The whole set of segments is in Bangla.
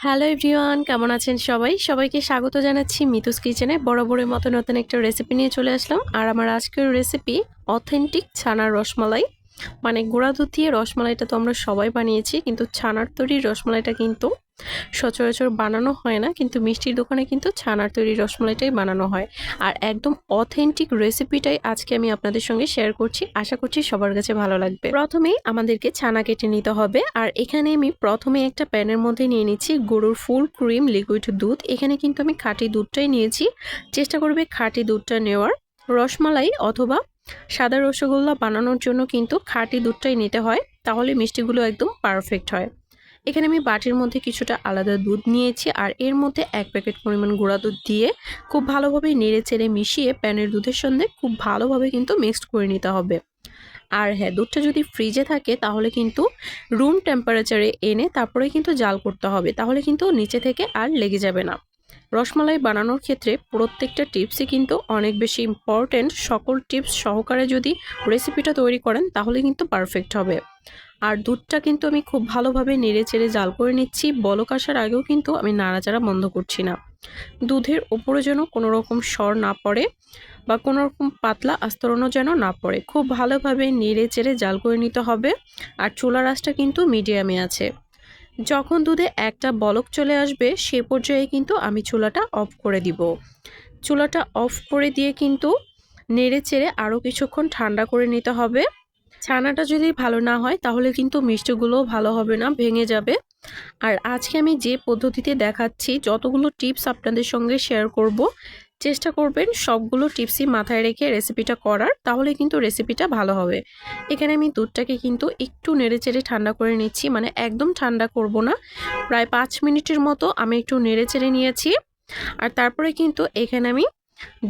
হ্যালো এভরিওয়ান কেমন আছেন সবাই? সবাইকে স্বাগত জানাচ্ছি মিতুস কিচেনে। বরাবরের মতো নতুন একটা রেসিপি নিয়ে চলে আসলাম। আর আমার আজকের রেসিপি অথেন্টিক ছানার রসমালাই। মানে গুঁড়া দুধ দিয়ে রসমালাইটা তো আমরা সবাই বানিয়েছি, কিন্তু ছানার তৈরি রসমালাইটা কিন্তু সচরাচর বানানো হয় না, কিন্তু মিষ্টির দোকানে কিন্তু ছানার তৈরি রসমালাইটাই বানানো হয়। আর একদম অথেন্টিক রেসিপিটাই আজকে আমি আপনাদের সঙ্গে শেয়ার করছি, আশা করছি সবার কাছে ভালো লাগবে। প্রথমেই আমাদেরকে ছানা কেটে নিতে হবে, আর এখানে আমি প্রথমে একটা প্যানের মধ্যে নিয়ে নিচ্ছি গরুর ফুল ক্রিম লিকুইড দুধ। এখানে কিন্তু আমি খাঁটি দুধটাই নিয়েছি, চেষ্টা করবে খাঁটি দুধটা নেওয়ার। রসমালাই অথবা সাদা রসগোল্লা বানানোর জন্য কিন্তু খাঁটি দুধটাই নিতে হয়, তাহলে মিষ্টিগুলো একদম পারফেক্ট হয়। এখানে আমি বাটির মধ্যে কিছুটা আলাদা দুধ নিয়েছি আর এর মধ্যে এক প্যাকেট পরিমাণ গুঁড়া দুধ দিয়ে খুব ভালোভাবে নেড়ে চেড়ে মিশিয়ে প্যানের দুধের সঙ্গে খুব ভালোভাবে কিন্তু মিক্সড করে নিতে হবে। আর হ্যাঁ দুধটা যদি ফ্রিজে থাকে, তাহলে কিন্তু রুম টেম্পারেচারে এনে তারপরে কিন্তু জাল করতে হবে, তাহলে কিন্তু নিচে থেকে আর লেগে যাবে না। রসমালাই বানানোর ক্ষেত্রে প্রত্যেকটা টিপসই কিন্তু অনেক বেশি ইম্পর্ট্যান্ট সকল টিপস সহকারে যদি রেসিপিটা তৈরি করেন, তাহলে কিন্তু পারফেক্ট হবে। আর দুধটা কিন্তু আমি খুব ভালোভাবে নেড়ে চেড়ে জাল করে নিচ্ছি। বলক আসার আগেও কিন্তু আমি নাড়াচাড়া বন্ধ করছি না। দুধের ওপরে যেন কোনো রকম স্বর না পড়ে বা কোনো রকম পাতলা আস্তরণও যেন না পড়ে। খুব ভালোভাবে নেড়ে চেড়ে জাল করে নিতে হবে। আর চুলা রাসটা কিন্তু মিডিয়ামে আছে। যখন দুধে একটা বলক চলে আসবে, সে পর্যায়ে কিন্তু আমি চুলাটা অফ করে দিব। চুলাটা অফ করে দিয়ে কিন্তু নেড়ে চেড়ে আরও কিছুক্ষণ ঠান্ডা করে নিতে হবে। ছানাটা যদি ভালো না হয়, তাহলে কিন্তু মিষ্টিগুলোও ভালো হবে না, ভেঙে যাবে। আর আজকে আমি যে পদ্ধতিতে দেখাচ্ছি, যতগুলো টিপস আপনাদের সঙ্গে শেয়ার করব চেষ্টা করবেন সবগুলো টিপসই মাথায় রেখে রেসিপিটা করার, তাহলে কিন্তু রেসিপিটা ভালো হবে। এখানে আমি দুধটাকে কিন্তু একটু নেড়ে চেড়ে ঠান্ডা করে নিচ্ছি মানে একদম ঠান্ডা করব না। প্রায় পাঁচ মিনিটের মতো আমি একটু নেড়ে চেড়ে নিয়েছি। আর তারপরে কিন্তু এখানে আমি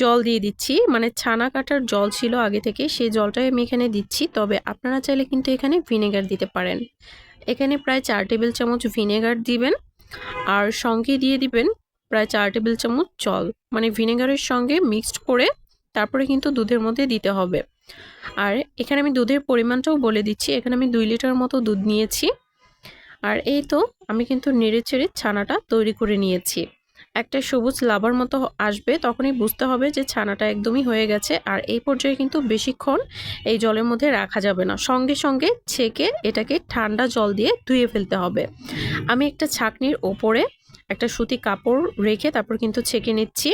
জল দিয়ে দিচ্ছি মানে ছানা কাটার জল ছিল আগে থেকে, সেই জলটাই আমি এখানে দিচ্ছি। তবে আপনারা চাইলে কিন্তু এখানে ভিনেগার দিতে পারেন। এখানে প্রায় চার টেবিল চামচ ভিনেগার দিবেন। আর সঙ্গে দিয়ে দিবেন প্রায় চার টেবিল চামচ জল মানে ভিনেগারের সঙ্গে মিক্সড করে তারপরে কিন্তু দুধের মধ্যে দিতে হবে। আর এখানে আমি দুধের পরিমাণটাও বলে দিচ্ছি, এখানে আমি দুই লিটার মতো দুধ নিয়েছি। আর এই তো আমি কিন্তু নেড়ে চেড়ে ছানাটা তৈরি করে নিয়েছি। একটা সবুজ লাভার মতো আসবে, তখনই বুঝতে হবে যে ছানাটা একদমই হয়ে গেছে। আর এই পর্যায়ে কিন্তু বেশিক্ষণ এই জলের মধ্যে রাখা যাবে না। সঙ্গে সঙ্গে ছেঁকে এটাকে ঠান্ডা জল দিয়ে ধুয়ে ফেলতে হবে। আমি একটা ছাকনির ওপরে একটা সুতি কাপড় রেখে তারপর কিন্তু ছেঁকে নিচ্ছি।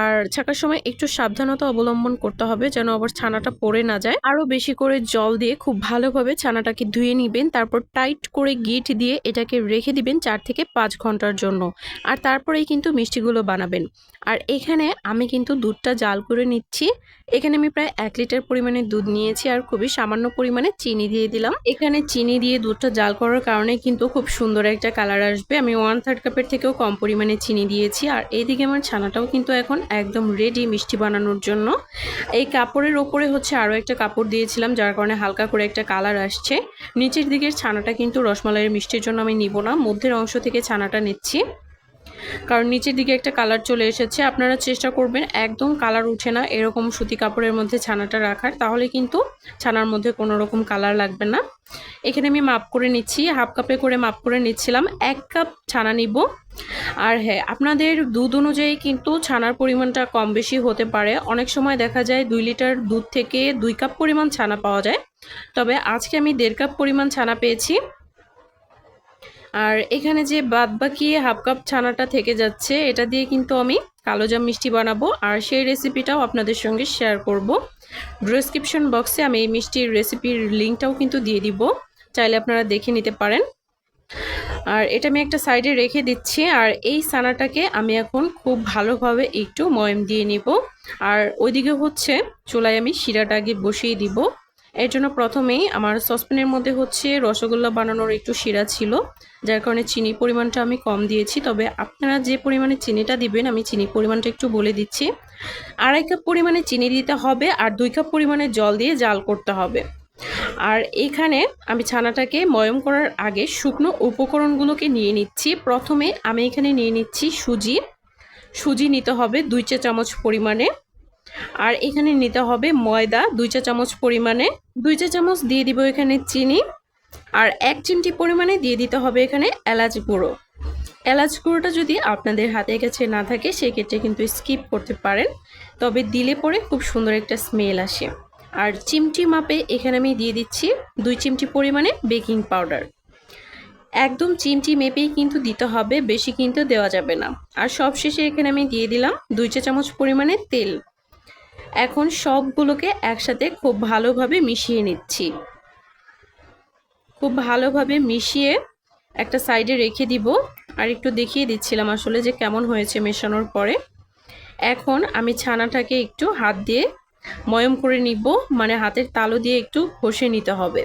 আর ছাকার সময় একটু সাবধানতা অবলম্বন করতে হবে যেন আবার ছানাটা পড়ে না যায়। আরও বেশি করে জল দিয়ে খুব ভালোভাবে ছানাটাকে ধুয়ে নিবেন, তারপর টাইট করে গিট দিয়ে এটাকে রেখে দিবেন চার থেকে পাঁচ ঘণ্টার জন্য। আর তারপরেই কিন্তু মিষ্টিগুলো বানাবেন। আর এখানে আমি কিন্তু দুধটা জাল করে নিচ্ছি। এখানে আমি প্রায় এক লিটার পরিমাণে দুধ নিয়েছি আর খুবই সামান্য পরিমাণে চিনি দিয়ে দিলাম। এখানে চিনি দিয়ে দুধটা জাল করার কারণে কিন্তু খুব সুন্দর একটা কালার আসবে। আমি ওয়ান থার্ড কাপের থেকেও কম পরিমাণে চিনি দিয়েছি। আর এইদিকে আমার ছানাটাও কিন্তু এখন একদম রেডি মিষ্টি বানানোর জন্য। এই কাপড়ের ওপরে হচ্ছে আরও একটা কাপড় দিয়েছিলাম, যার কারণে হালকা করে একটা কালার আসছে। নিচের দিকের ছানাটা কিন্তু রসমালাইয়ের মিষ্টির জন্য আমি নিব না, মধ্যের অংশ থেকে ছানাটা নিচ্ছি। কারণ নিচের দিকে একটা কালার চলে এসেছে। আপনারা চেষ্টা করবেন একদম কালার উঠে না এরকম সুতি কাপড়ের মধ্যে ছানাটা রাখার। তাহলে কিন্তু ছানার মধ্যে কোনো রকম কালার লাগবে না। এখানে আমি মাপ করে নিচ্ছি, হাফ কাপে করে মাপ করে নিচ্ছিলাম। এক কাপ ছানা নিব। আর হ্যাঁ আপনাদের দুধ অনুযায়ী কিন্তু ছানার পরিমাণটা কম বেশি হতে পারে। অনেক সময় দেখা যায় দুই লিটার দুধ থেকে দুই কাপ পরিমাণ ছানা পাওয়া যায়। তবে আজকে আমি দেড় কাপ পরিমাণ ছানা পেয়েছি। আর এখানে যে বাদ বাকি হাফ কাপ ছানাটা থেকে যাচ্ছে, এটা দিয়ে কিন্তু আমি কালোজাম মিষ্টি বানাবো। আর সেই রেসিপিটাও আপনাদের সঙ্গে শেয়ার করব। ডিসক্রিপশন বক্সে আমি এই মিষ্টির রেসিপির লিঙ্কটাও কিন্তু দিয়ে দিব। চাইলে আপনারা দেখে নিতে পারেন। আর এটা আমি একটা সাইডে রেখে দিচ্ছি। আর এই সানাটাকে আমি এখন খুব ভালোভাবে একটু ময়ম দিয়ে নিব। আর ওইদিকে হচ্ছে চুলায় আমি শিরাটা আগে বসিয়ে দিব। এর জন্য প্রথমেই আমার সসপ্যানের মধ্যে হচ্ছে রসগোল্লা বানানোর একটু শিরা ছিল, যার কারণে চিনি পরিমাণটা আমি কম দিয়েছি। তবে আপনারা যে পরিমাণে চিনিটা দিবেন, আমি চিনি পরিমাণটা একটু বলে দিচ্ছি। আড়াই কাপ পরিমাণে চিনি দিতে হবে আর দুই কাপ পরিমাণে জল দিয়ে জাল করতে হবে। আর এখানে আমি ছানাটাকে ময়ম করার আগে শুকনো উপকরণগুলোকে নিয়ে নিচ্ছি। প্রথমে আমি এখানে নিয়ে নিচ্ছি সুজি। সুজি নিতে হবে দুই চা চামচ পরিমাণে। আর এখানে নিতে হবে ময়দা দুই চা চামচ পরিমাণে। দুই চা চামচ দিয়ে দিব এখানে চিনি। আর এক চিমটি পরিমাণে দিয়ে দিতে হবে এখানে এলাচ গুঁড়ো। এলাচ গুঁড়োটা যদি আপনাদের হাতের কাছে না থাকে, সেক্ষেত্রে কিন্তু স্কিপ করতে পারেন। তবে দিলে পরে খুব সুন্দর একটা স্মেল আসে। আর চিমটি মাপে এখানে আমি দিয়ে দিচ্ছি দুই চিমটি পরিমাণে বেকিং পাউডার। একদম চিমটি মেপেই কিন্তু দিতে হবে, বেশি কিন্তু দেওয়া যাবে না। আর সবশেষে এখানে আমি দিয়ে দিলাম দুই চা চামচ পরিমাণে তেল। এখন সবগুলোকে একসাথে খুব ভালোভাবে মিশিয়ে নিচ্ছি। খুব ভালোভাবে মিশিয়ে একটা সাইডে রেখে দিব। আর একটু দেখিয়ে দিচ্ছিলাম আসলে যে কেমন হয়েছে মেশানোর পরে। এখন আমি ছানাটাকে একটু হাত দিয়ে ময়ম করে নিব মানে হাতের তালু দিয়ে একটু ঘষে নিতে হবে।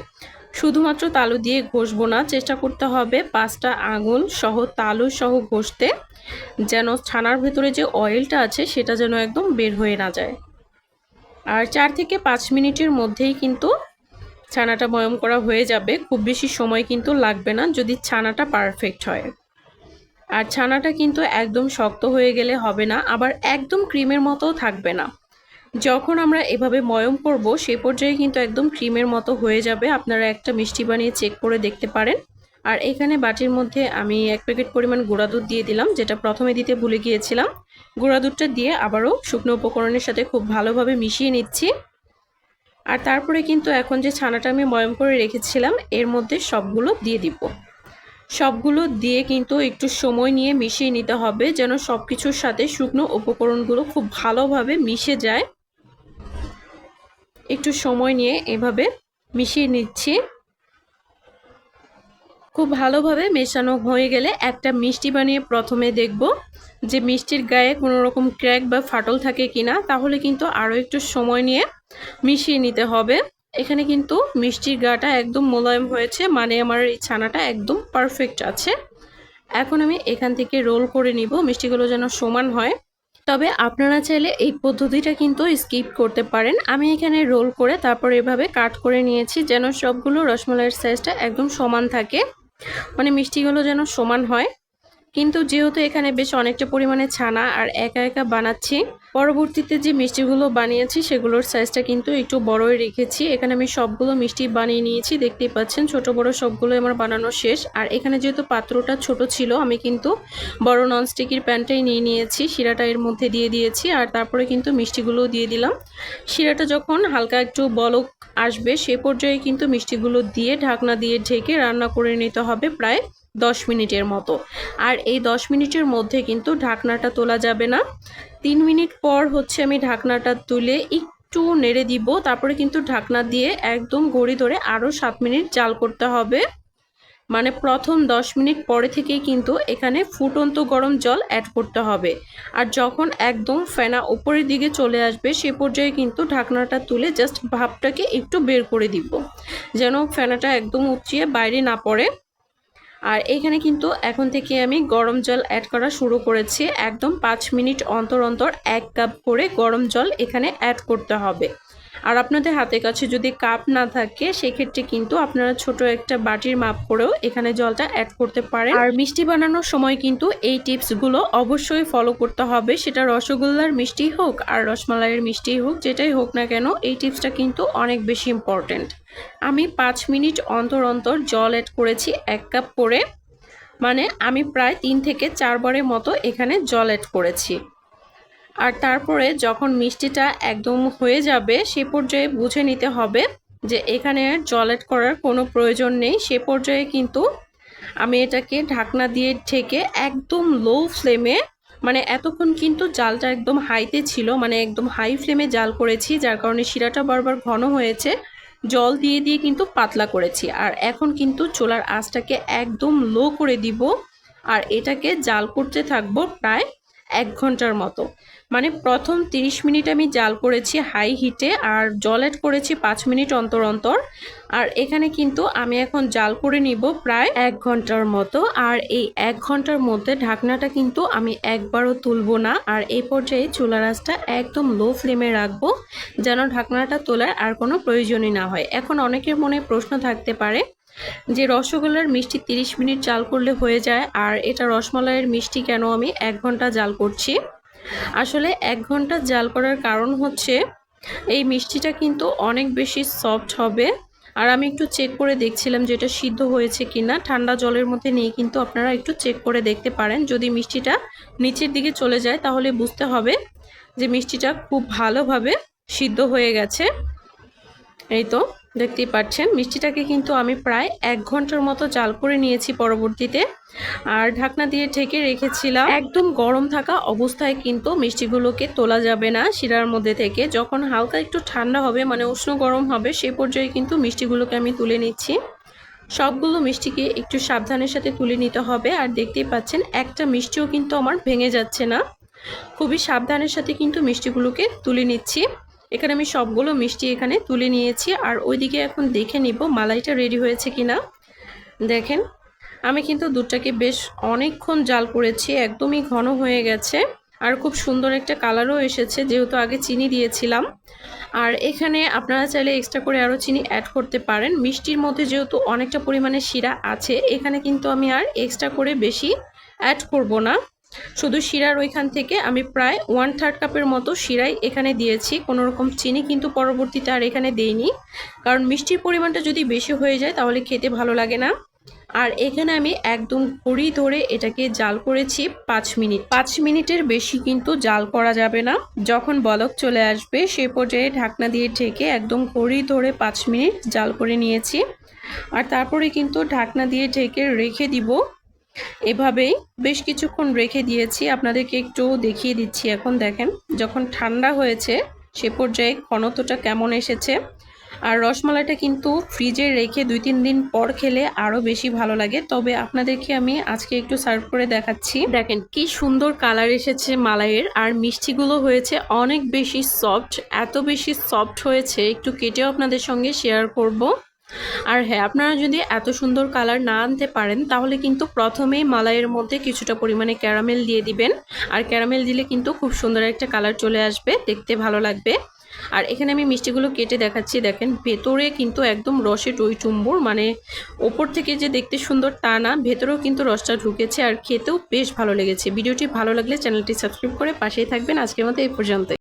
শুধুমাত্র তালু দিয়ে ঘষবো না, চেষ্টা করতে হবে পাঁচটা আঙুল সহ তালু সহ ঘষতে, যেন ছানার ভেতরে যে অয়েলটা আছে সেটা যেন একদম বের হয়ে না যায়। আর চার থেকে পাঁচ মিনিটের মধ্যেই কিন্তু ছানাটা ময়ম করা হয়ে যাবে। খুব বেশি সময় কিন্তু লাগবে না যদি ছানাটা পারফেক্ট হয়। আর ছানাটা কিন্তু একদম শক্ত হয়ে গেলে হবে না, আবার একদম ক্রিমের মতো থাকবে না। যখন আমরা এভাবে ময়ম করব সেই পর্যায়ে কিন্তু একদম ক্রিমের মতো হয়ে যাবে। আপনারা একটা মিষ্টি বানিয়ে চেক করে দেখতে পারেন। আর এখানে বাটির মধ্যে আমি এক প্যাকেট পরিমাণ গুঁড়া দুধ দিয়ে দিলাম, যেটা প্রথমে দিতে ভুলে গিয়েছিলাম। গুঁড়া দুধটা দিয়ে আবারও শুকনো উপকরণের সাথে খুব ভালোভাবে মিশিয়ে নিচ্ছি। আর তারপরে কিন্তু এখন যে ছানাটা আমি ময়ম করে রেখেছিলাম, এর মধ্যে সবগুলো দিয়ে দিব। সবগুলো দিয়ে কিন্তু একটু সময় নিয়ে মিশিয়ে নিতে হবে, যেন সব কিছুর সাথে শুকনো উপকরণগুলো খুব ভালোভাবে মিশে যায়। একটু সময় নিয়ে এভাবে মিশিয়ে নিচ্ছি। খুব ভালোভাবে মেশানো হয়ে গেলে একটা মিষ্টি বানিয়ে প্রথমে দেখব যে মিষ্টির গায়ে কোনো রকম ক্র্যাক বা ফাটল থাকে কিনা, তাহলে কিন্তু আরও একটু সময় নিয়ে মিশিয়ে নিতে হবে। এখানে কিন্তু মিষ্টির গাটা একদম মোলায়েম হয়েছে মানে আমার এই ছানাটা একদম পারফেক্ট আছে। এখন আমি এখান থেকে রোল করে নিব, মিষ্টিগুলো যেন সমান হয়। তবে আপনারা চাইলে এই পদ্ধতিটা কিন্তু স্কিপ করতে পারেন। আমি এখানে রোল করে তারপর এভাবে কাট করে নিয়েছি যেন সবগুলো রসমালাইয়ের সাইজটা একদম সমান থাকে। মানে মিষ্টিগুলো যেন সমান হয়। কিন্তু যেহেতু এখানে বেশ অনেকটা পরিমাণে ছানা আর একা একা বানাচ্ছি পরবর্তীতে যে মিষ্টিগুলো বানিয়েছি সেগুলোর সাইজটা কিন্তু একটু বড়ই রেখেছি। এখানে আমি সবগুলো মিষ্টি বানিয়ে নিয়েছি, দেখতেই পাচ্ছেন। ছোট বড় সবগুলো আমার বানানো শেষ। আর এখানে যেহেতু পাত্রটা ছোট ছিল, আমি কিন্তু বড় ননস্টিকের প্যানটাই নিয়ে নিয়েছি। শিরাটা এর মধ্যে দিয়ে দিয়েছি আর তারপরে কিন্তু মিষ্টিগুলোও দিয়ে দিলাম। শিরাটা যখন হালকা একটু বলক আসবে, সে পর্যায়ে কিন্তু মিষ্টিগুলো দিয়ে ঢাকনা দিয়ে ঢেকে রান্না করে নিতে হবে প্রায় দশ মিনিটের মতো। আর এই দশ মিনিটের মধ্যে কিন্তু ঢাকনাটা তোলা যাবে না। তিন মিনিট পর হচ্ছে আমি ঢাকনাটা তুলে একটু নেড়ে দিব, তারপরে কিন্তু ঢাকনা দিয়ে একদম ঘড়ি ধরে আরও সাত মিনিট জাল করতে হবে। মানে প্রথম দশ মিনিট পরে থেকেই কিন্তু এখানে ফুটন্ত গরম জল অ্যাড করতে হবে। আর যখন একদম ফেনা উপরের দিকে চলে আসবে, সে পর্যায়ে কিন্তু ঢাকনাটা তুলে জাস্ট ভাবটাকে একটু বের করে দিব, যেন ফেনাটা একদম উঁচিয়ে বাইরে না পড়ে। আর এখানে কিন্তু এখন থেকে আমি গরম জল অ্যাড করা শুরু করেছি। একদম পাঁচ মিনিট অন্তর অন্তর এক কাপ করে গরম জল এখানে অ্যাড করতে হবে। আর আপনাদের হাতের কাছে যদি কাপ না থাকে, সেক্ষেত্রে কিন্তু আপনারা ছোট একটা বাটির মাপ করেও এখানে জলটা অ্যাড করতে পারেন। আর মিষ্টি বানানোর সময় কিন্তু এই টিপসগুলো অবশ্যই ফলো করতে হবে। সেটা রসগোল্লার মিষ্টি হোক আর রসমালাইয়ের মিষ্টি হোক, যেটাই হোক না কেন, এই টিপসটা কিন্তু অনেক বেশি ইম্পর্টেন্ট আমি পাঁচ মিনিট অন্তর অন্তর জল অ্যাড করেছি এক কাপ করে। মানে আমি প্রায় তিন থেকে চারবারের মতো এখানে জল অ্যাড করেছি। আর তারপরে যখন মিষ্টিটা একদম হয়ে যাবে, সে পর্যায়ে বুঝে নিতে হবে যে এখানে জল অ্যাড করার কোনো প্রয়োজন নেই। সে পর্যায়ে কিন্তু আমি এটাকে ঢাকনা দিয়ে ঢেকে একদম লো ফ্লেমে মানে এতক্ষণ কিন্তু জালটা একদম হাইতে ছিল মানে একদম হাই ফ্লেমে জাল করেছি, যার কারণে শিরাটা বারবার ঘন হয়েছে। জল দিয়ে দিয়ে কিন্তু পাতলা করেছি। আর এখন কিন্তু চোলার আঁচটাকে একদম লো করে দিব। আর এটাকে জাল করতে থাকব প্রায় এক ঘণ্টার মতো। মানে প্রথম 30 মিনিট আমি জাল করেছি হাই হিটে আর জল অ্যাড করেছি পাঁচ মিনিট অন্তর অন্তর। আর এখানে কিন্তু আমি এখন জাল করে নিব প্রায় এক ঘণ্টার মতো। আর এই এক ঘণ্টার মধ্যে ঢাকনাটা কিন্তু আমি একবারও তুলবো না। আর এই পর্যায়ে চুলার আঁচটা একদম লো ফ্লেমে রাখব যেন ঢাকনাটা তোলার আর কোনো প্রয়োজনই না হয়। এখন অনেকের মনে প্রশ্ন থাকতে পারে যে রসগোল্লার মিষ্টি 30 মিনিট জাল করলে হয়ে যায়, আর এটা রসমালাইয়ের মিষ্টি কেন আমি এক ঘণ্টা জাল করছি? আসলে এক ঘণ্টা জাল করার কারণ হচ্ছে, এই মিষ্টিটা কিন্তু অনেক বেশি সফট হবে। আর আমি একটু চেক করে দেখছিলাম যে এটা সিদ্ধ হয়েছে কিনা। ঠান্ডা জলের মধ্যে নিয়ে কিন্তু আপনারা একটু চেক করে দেখতে পারেন। যদি মিষ্টিটা নিচের দিকে চলে যায়, তাহলে বুঝতে হবে যে মিষ্টিটা খুব ভালোভাবে সিদ্ধ হয়ে গেছে। এই তো। দেখতেই পাচ্ছেন। মিষ্টিটাকে কিন্তু আমি প্রায় এক ঘণ্টার মতো জাল করে নিয়েছি পরবর্তীতে। আর ঢাকনা দিয়ে ঢেকে রেখেছিলাম। একদম গরম থাকা অবস্থায় কিন্তু মিষ্টিগুলোকে তোলা যাবে না শিরার মধ্যে থেকে। যখন হালকা একটু ঠান্ডা হবে মানে উষ্ণ গরম হবে, সে পর্যায়ে কিন্তু মিষ্টিগুলোকে আমি তুলে নিচ্ছি। সবগুলো মিষ্টিকে একটু সাবধানের সাথে তুলে নিতে হবে। আর দেখতেই পাচ্ছেন, একটা মিষ্টিও কিন্তু আমার ভেঙে যাচ্ছে না। খুবই সাবধানের সাথে কিন্তু মিষ্টিগুলোকে তুলে নিচ্ছি। এখানে আমি সবগুলো মিষ্টি এখানে তুলে নিয়েছি, আর ওইদিকে এখন দেখে নিব মালাইটা রেডি হয়েছে কিনা। দেখেন, আমি কিন্তু দুধটাকে বেশ অনেকক্ষণ জাল করেছি, একদমই ঘন হয়ে গেছে, আর খুব সুন্দর একটা কালারও এসেছে, যেহেতু আগে চিনি দিয়েছিলাম। আর এখানে আপনারা চাইলে এক্সট্রা করে আরও চিনি অ্যাড করতে পারেন। মিষ্টির মধ্যে যেহেতু অনেকটা পরিমাণে শিরা আছে, এখানে কিন্তু আমি আর এক্সট্রা করে বেশি অ্যাড করব না। শুধু শিরার ওইখান থেকে আমি প্রায় ওয়ান থার্ড কাপের মতো শিরাই এখানে দিয়েছি। কোনো রকম চিনি কিন্তু পরবর্তীতে আর এখানে দেইনি। কারণ মিষ্টির পরিমাণটা যদি বেশি হয়ে যায় তাহলে খেতে ভালো লাগে না। আর এখানে আমি একদম ঘড়ি ধরে এটাকে জাল করেছি পাঁচ মিনিট। পাঁচ মিনিটের বেশি কিন্তু জাল করা যাবে না। যখন বলক চলে আসবে সে পর্যায়ে ঢাকনা দিয়ে ঢেকে একদম ঘড়ি ধরে পাঁচ মিনিট জাল করে নিয়েছি। আর তারপরে কিন্তু ঢাকনা দিয়ে ঢেকে রেখে দিব। এভাবেই বেশ কিছুক্ষণ রেখে দিয়েছি। আপনাদেরকে একটু দেখিয়ে দিচ্ছি এখন, দেখেন, যখন ঠান্ডা হয়েছে, সে পর্যায়ে ঘনত্বটা কেমন এসেছে। আর রসমালাইটা কিন্তু ফ্রিজে রেখে দুই তিন দিন পর খেলে আরও বেশি ভালো লাগে। তবে আপনাদেরকে আমি আজকে একটু সার্ভ করে দেখাচ্ছি। দেখেন, কি সুন্দর কালার এসেছে মালাইয়ের। আর মিষ্টিগুলো হয়েছে অনেক বেশি সফট। এত বেশি সফট হয়েছে, একটু কেটেও আপনাদের সঙ্গে শেয়ার করব। আর হ্যাঁ আপনারা যদি এত সুন্দর কালার না আনতে পারেন, তাহলে কিন্তু প্রথমেই মালাইয়ের মধ্যে কিছুটা পরিমাণে ক্যারামেল দিয়ে দিবেন। আর ক্যারামেল দিলে কিন্তু খুব সুন্দর একটা কালার চলে আসবে, দেখতে ভালো লাগবে। আর এখানে আমি মিষ্টিগুলো কেটে দেখাচ্ছি, দেখেন ভেতরে কিন্তু একদম রসে টই টুম্বুর মানে ওপর থেকে যে দেখতে সুন্দর তা না, ভেতরেও কিন্তু রসটা ঢুকেছে আর খেতেও বেশ ভালো লেগেছে। ভিডিওটি ভালো লাগলে চ্যানেলটি সাবস্ক্রাইব করে পাশেই থাকবেন। আজকের মতো এই পর্যন্ত